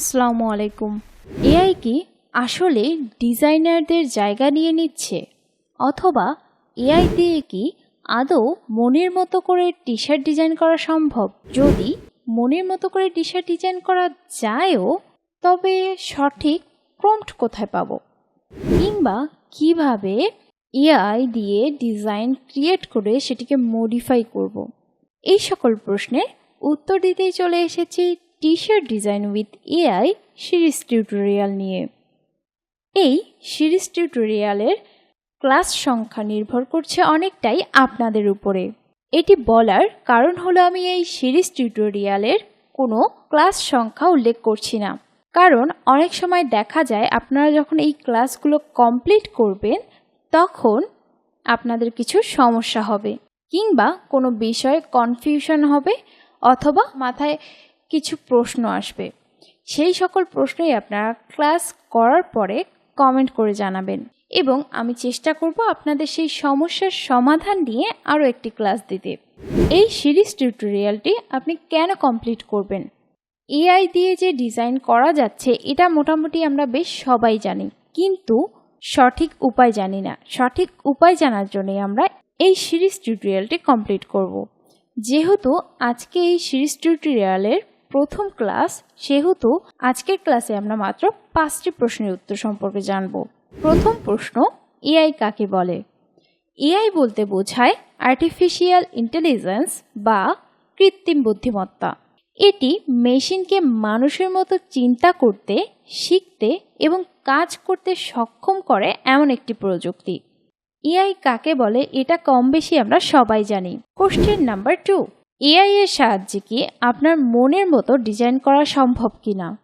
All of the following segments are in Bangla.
আসসালামু আলাইকুম। এআই কি আসলে ডিজাইনারদের জায়গা নিয়ে নিচ্ছে? অথবা এআই দিয়ে কি আদৌ মনের মতো করে টি শার্ট ডিজাইন করা সম্ভব? যদি মনের মতো করে টি শার্ট ডিজাইন করা যায়ও, তবে সঠিক প্রম্পট কোথায় পাবো? কিংবা কীভাবে এআই দিয়ে ডিজাইন ক্রিয়েট করে সেটিকে মডিফাই করব। এই সকল প্রশ্নের উত্তর দিতেই চলে এসেছি T shirt design with AI series tutorial নিয়ে। এই সিরিজ টিউটোরিয়ালের ক্লাস সংখ্যা নির্ভর করছে অনেকটাই আপনাদের উপরে। এটি বলার কারণ হলো আমি এই সিরিজ টিউটোরিয়ালের কোনো ক্লাস সংখ্যা উল্লেখ করছি না। কারণ অনেক সময় দেখা যায় আপনারা যখন এই ক্লাসগুলো কমপ্লিট করবেন, তখন আপনাদের কিছু সমস্যা হবে, কিংবা কোনো বিষয়ে কনফিউশন হবে, অথবা মাথায় কিছু প্রশ্ন আসবে। সেই সকল প্রশ্নই আপনারা ক্লাস করার পরে কমেন্ট করে জানাবেন। এবং আমি চেষ্টা করব আপনাদের সেই সমস্যার সমাধান নিয়ে আরও একটি ক্লাস দিতে। এই সিরিজ টিউটোরিয়ালটি আপনি কেন কমপ্লিট করবেন? এআই দিয়ে যে ডিজাইন করা যাচ্ছে, এটা মোটামুটি আমরা বেশ সবাই জানি। কিন্তু সঠিক উপায় জানি না। সঠিক উপায় জানার জন্যই আমরা এই সিরিজ টিউটোরিয়ালটি কমপ্লিট করব। যেহেতু আজকে এই সিরিজ টিউটোরিয়ালের প্রথম ক্লাস, সেহেতু আজকের ক্লাসে আমরা মাত্র পাঁচটি প্রশ্নের উত্তর সম্পর্কে জানব। প্রথম প্রশ্ন, এআই কাকে বলে? এআই বলতে বোঝায় আর্টিফিশিয়াল ইন্টেলিজেন্স বা কৃত্রিম বুদ্ধিমত্তা। এটি মেশিনকে মানুষের মতো চিন্তা করতে, শিখতে এবং কাজ করতে সক্ষম করে এমন একটি প্রযুক্তি। এআই কাকে বলে এটা কম বেশি আমরা সবাই জানি। কোশ্চেন নাম্বার টু এআই এর সাহায্যে কি আপনার মনের মতো ডিজাইন করা সম্ভব কিনা?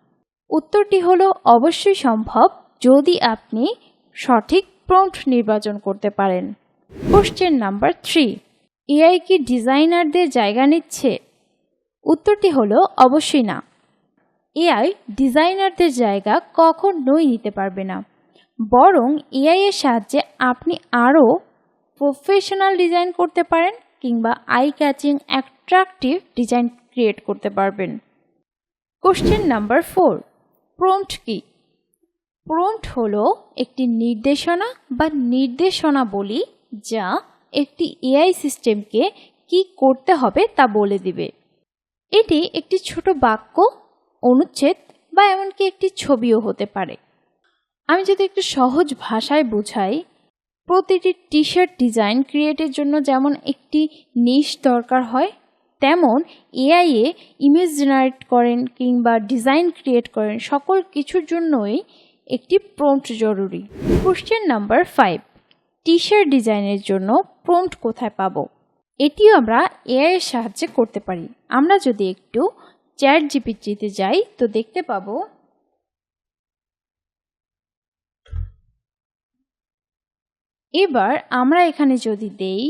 উত্তরটি হলো, অবশ্যই সম্ভব যদি আপনি সঠিক প্রম্পট নির্বাচন করতে পারেন। কোশ্চেন নাম্বার থ্রি এআই কি ডিজাইনারদের জায়গা নিচ্ছে? উত্তরটি হলো, অবশ্যই না। এআই ডিজাইনারদের জায়গা কখনোই নিতে পারবে না। বরং এআই এর সাহায্যে আপনি আরও প্রফেশনাল ডিজাইন করতে পারেন কিংবা eye catching attractive design create করতে পারবেন। কোশ্চেন নাম্বার ফোর প্রম্পট কি? প্রম্পট হলো একটি নির্দেশনা বা নির্দেশনা বলি যা একটি এআই সিস্টেমকে কি করতে হবে তা বলে দিবে। এটি একটি ছোট বাক্য, অনুচ্ছেদ বা এমনকি একটি ছবিও হতে পারে। আমি যদি একটু সহজ ভাষায় বোঝাই, প্রতিটি টি শার্ট ডিজাইন ক্রিয়েটের জন্য যেমন একটি নিশ দরকার হয় তেমন এআইএ ইমেজ জেনারেট করেন কিংবা ডিজাইন ক্রিয়েট করেন, সকল কিছুর জন্যই একটি প্রম্পট জরুরি। Question number five T shirt ডিজাইনের জন্য প্রম্পট কোথায় পাবো? এটিও আমরা এআই এর সাহায্যে করতে পারি। আমরা যদি একটু চ্যাট জিপিটিতে যাই, তো দেখতে পাবো এবার আমরা এখানে যদি দেই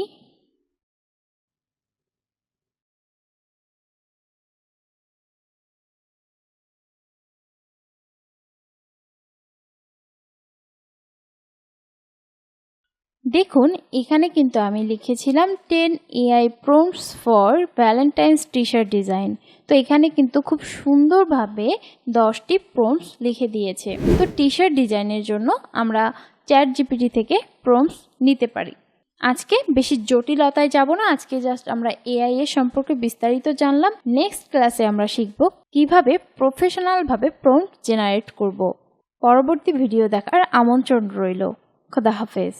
দেখুন, এখানে কিন্তু আমি লিখেছিলাম ten AI prompts for Valentine's T shirt design. তো এখানে কিন্তু খুব সুন্দরভাবে দশটি প্রোমস লিখে দিয়েছে। তো টি শার্ট ডিজাইনের জন্য আমরা চ্যাট জিপিটি থেকে প্রোমস নিতে পারি। আজকে বেশি জটিলতায় যাব না, আজকে জাস্ট আমরা এআই এর সম্পর্কে বিস্তারিত জানলাম। নেক্সট ক্লাসে আমরা শিখব কীভাবে প্রফেশনালভাবে প্রম্পট জেনারেট করব। পরবর্তী ভিডিও দেখার আমন্ত্রণ রইল। খোদা হাফেজ।